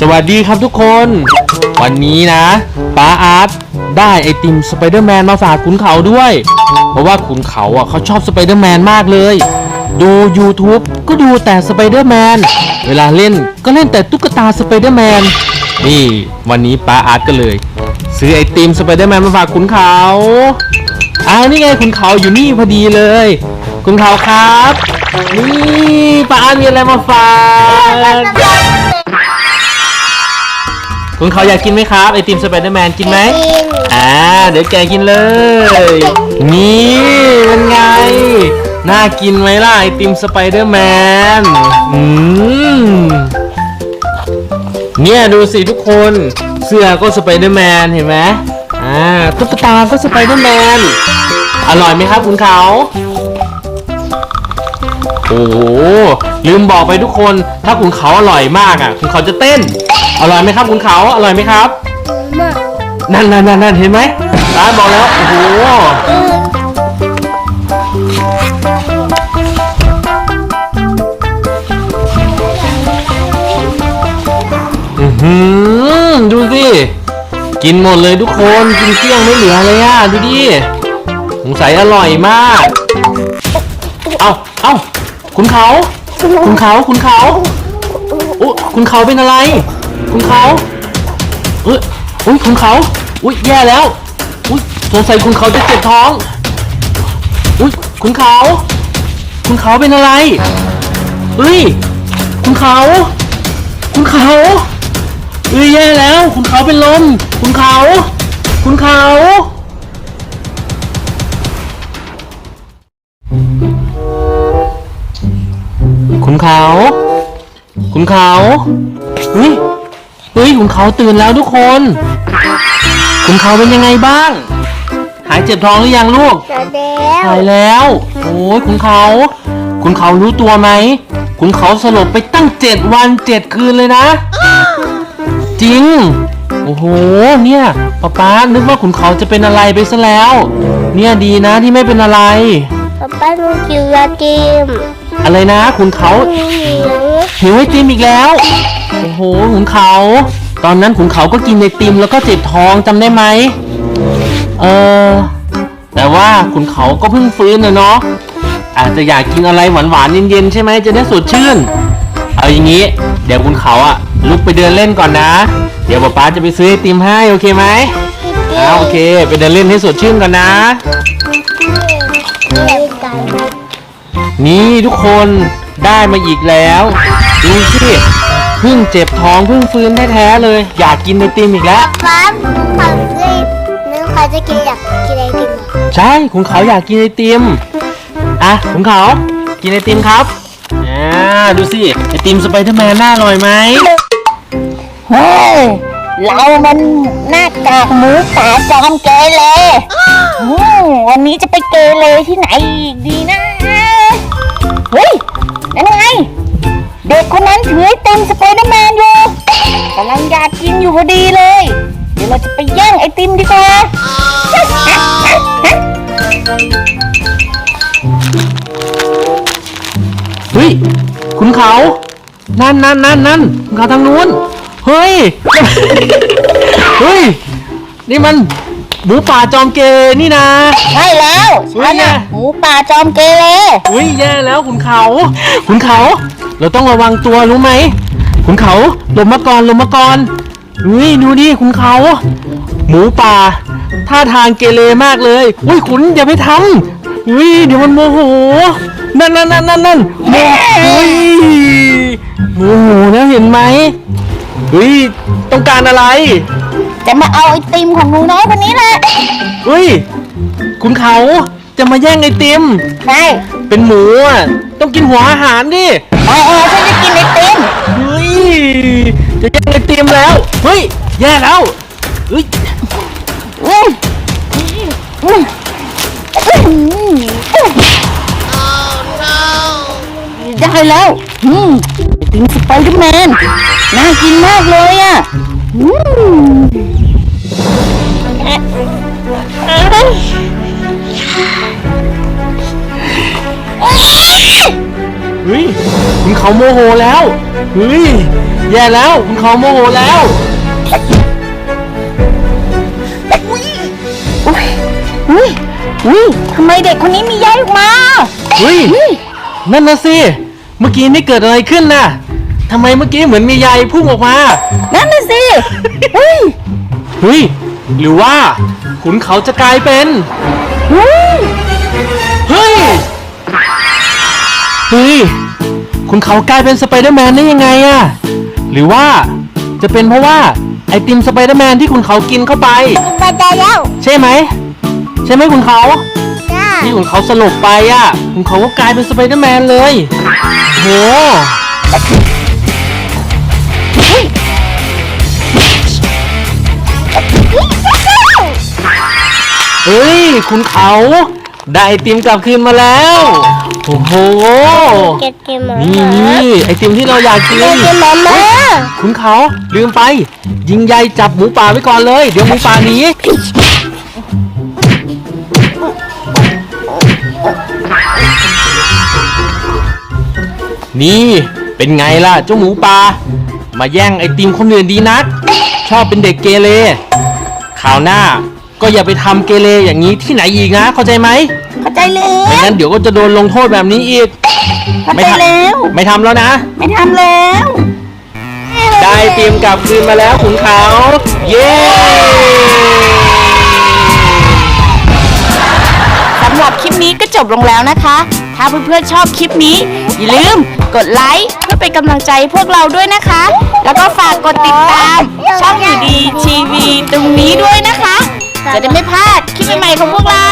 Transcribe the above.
สวัสดีครับทุกคน วันนี้นะป้าอาร์ตได้ไอติมสไปเดอร์แมนมาฝากขุนเขาด้วย เพราะว่าขุนเขาอะเขาชอบสไปเดอร์แมนมากเลย ดู YouTube ก็ดูแต่สไปเดอร์แมนเวลาเล่นก็เล่นแต่ตุ๊กตาสไปเดอร์แมนนี่วันนี้ป้าอาร์ตก็เลย ซื้อไอติมสไปเดอร์แมนมาฝากขุนเขาอ้าวนี่ไงขุนเขาอยู่นี่พอดีเลยขุนเขาครับ นี่ป้าอาร์ตมีอะไรมาฝาก คุณเขาอยากกินไหมครับไอติมสไปเดอร์แมนกินไหมกินอ่าเดี๋ยวแกกินเลย นี่เป็นไง น่ากินไหมล่ะไอติมสไปเดอร์แมนอืมเนี่ยดูสิทุกคนเสื้อก็สไปเดอร์แมนเห็นไหมอ่าตุ๊กตาก็สไปเดอร์แมนอร่อยไหมครับคุณเขาโอ้โห ลืมบอกไปทุกคนถ้าคุณเขาอร่อยมากอะคุณเขาจะเต้น อร่อยไหมครับคุณเขาอร่อยไหมครับ มากนั่นนั่นนั่นนั่นเห็นไหมร้านบอกแล้วโอ้โหอือหือดูสิกินหมดเลยทุกคนกินเกลี้ยงไม่เหลือเลยอะดูดิสงสัยอร่อยมาก เอาเอาคุณเขา คุณเขาคุณเขาอุ๊ยคุณเขาเป็นอะไร คุณเขาเอ้ยอุ้ยคุณเขาอุ้ยแย่แล้วอุ้ยสงสัยคุณเขาจะเจ็บท้องอุ้ยคุณเขาคุณเขาเป็นอะไรเฮ้ยคุณเขาคุณเขาเอ้ยแย่แล้ว คุณเขาเป็นลมคุณเขาคุณเขา เขาเฮ้ยเฮ้ยคุณเขาตื่นแล้วทุกคนคุณเขาเป็นยังไงบ้าง หายเจ็บท้องหรือยังลูกจะแล้วหายแล้วโอ้ยคุณเขาคุณเขารู้ตัวไหมคุณเขาสลบไปตั้งเจ็ดวันเจ็ดคืนเลยนะ จริง โอ้โห เนี่ยป๊าป๊านึกว่าคุณเขาจะเป็นอะไรไปซะแล้ว เนี่ยดีนะที่ไม่เป็นอะไรป๊าป้าหนูกินยาจิม อะไรนะคุณเขาหนูหิวหิวไอติมอีกแล้ว โอ้โหขุนเขา ตอนนั้นขุนเขาก็กินไอติมแล้วก็เจ็บท้องจำได้ไหมเออแต่ว่าขุนเขาก็เพิ่งฟื้นนะเนาะอาจจะอยากกินอะไรหวานๆเย็นๆใช่ไหมจะได้สดชื่น เอาอย่างนี้ เดี๋ยวขุนเขาอะลุกไปเดินเล่นก่อนนะ เดี๋ยวป๊าป๊าจะไปซื้อไอติมให้โอเคไหมอ่าโอเค ไปเดินเล่นให้สดชื่นก่อนนะเล่ นกันนี่ทุกคนได้มาอีกแล้ว ดูสิเพิ่งเจ็บท้องเพิ่งฟื้นแท้ๆเลย อยากกินไอติมอีกแล้วป๊าเขาเลยนึกเขาจะกินอยากกินอะไรกินอะใช่คุณเขาอยากกินไอติมอะคุณเขากินไอติมครับอ่าดูสิไอติมสไปเดอร์แมนน่าอร่อยไหมเฮ้ยเรามันหน้ากากหมูป่าจอมเกเรอืมวันนี้จะไปเกเรที่ไหนอีกดีนะ เด็กคนนั้นถือไอติมสไปเดอร์แมนอยู่กำลังอยากกินอยู่พอดีเลย เดี๋ยวเราจะไปแย่งไอติมดีกว่าเฮ้ยคุณเขา นั่นนั่นนั่นนั่นคุณเขาทางนู้น เฮ้ย เฮ้ย นี่มันหมูป่าจอมเกเรนี่นะ ใช่แล้วเฮ้ฉัยนเนี่น่ะยหมูป่าจอมเกเรอุ้ยแย่แล้วคุณเขา คุณเขา เราต้องระวังตัวรู้ไหมคุณเขาหลบมาก่อนหลบมาก่อนอุ้ยดูดิคุณเขา หมูป่าท่าทางเกเรมากเลยอุ้ยขุนอย่าไปทำอุ้ยเดี๋ยวมันโมโหนั่นนั่นนั่นนั่นนั่นโมอุ้ยโมโหนะเห็นไหมอุ้ยต้องการอะไรจะมาเอาไอติมของหนูน้อยคนนี้แหละอุ้ยคุณเขา จะมาแย่งไอติม ใช่เป็นหมูอะต้องกินหัวอาหารดิเออเออฉันจะกินไอติมเฮ้ยจะแย่งไอติมแล้ว เฮ้ย แย่แล้วเฮ้ยอืมอืมอืมได้แล้วอืมไอติมสไปเดอร์แมน น่ากินมากเลยอะอืม เฮ้ยคุณเขาโมโหแล้วเฮ้ยแย่แล้วคุณเขาโมโหแล้วอุ้ยอุ้ยอุ้ยทำไมเด็กคนนี้มีใยออกมาเฮ้ยนั่นนะสิเมื่อกี้นี่เกิดอะไรขึ้นน่ะทำไมเมื่อกี้เหมือนมีใยพุ่งออกมานั่นน่ะสิเฮ้ยเฮ้ยหรือว่าขุนเขาจะกลายเป็นอุ้ย เฮ้ย เฮ้ย คุณเขากลายเป็นสไปเดอร์แมนได้ยังไงอะหรือว่าจะเป็นเพราะว่าไอติมสไปเดอร์แมนที่คุณเขากินเข้าไป กินไปได้แล้วใช่ไหม ใช่ไหมคุณเขา จ้าที่คุณเขาสลบไปอะคุณเขาก็กลายเป็นสไปเดอร์แมนเลยโห เฮ้ย คุณเขาได้ไอติมกลับคืนมาแล้ว โอ้โห เก็บเก็บหมานี่นี่ไอติมที่เราอยากกิน เก็บเก็บหมามาคุณเขาลืมไป ยิงใยจับหมูป่าไว้ก่อนเลย เดี๋ยวหมูป่าหนีนี่เป็นไงล่ะเจ้าหมูป่ามาแย่งไอติมคนอื่นดีนัก ชอบเป็นเด็กเกเรคราวหน้า ก็อย่าไปทำเกเรอย่างนี้ที่ไหนอีกนะ เข้าใจไหมเข้าใจแล้ไม่วงั้นเดี๋ยวก็จะโดนลงโทษแบบนี้อีก เข้าไม่ใจทำแล้ว ไม่ทำแล้วนะ ไม่ทำแล้วได้เตรียมกลับคืนมาแล้วขุนเขา เย้ สำหรับคลิปนี้ก็จบลงแล้วนะคะ ถ้าเพื่อนๆชอบคลิปนี้ อย่าลืมกดไลค์เพื่อเป็นกำลังใจให้พวกเราด้วยนะคะ แล้วก็ฝากกดติดตามช่องอยู่ดีทีวีตรงนี้ด้วยนะคะ จะได้ไม่พลาดคลิปใหม่ๆของพวกเรา